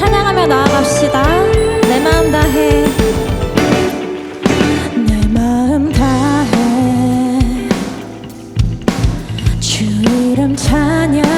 찬양하며 나아갑시다. 내 마음 다해. 내 마음 다해. 주 이름 찬양.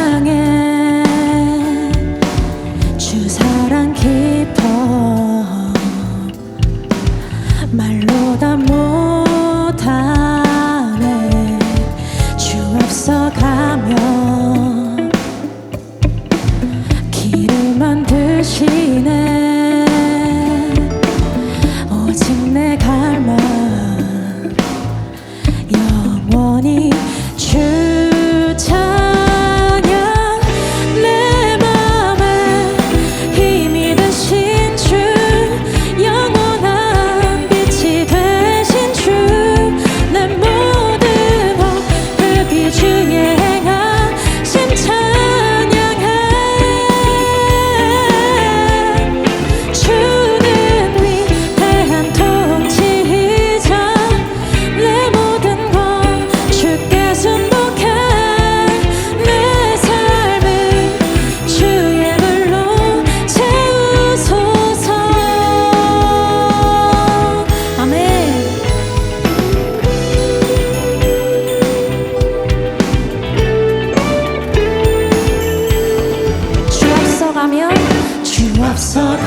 없어가면 주 없어가면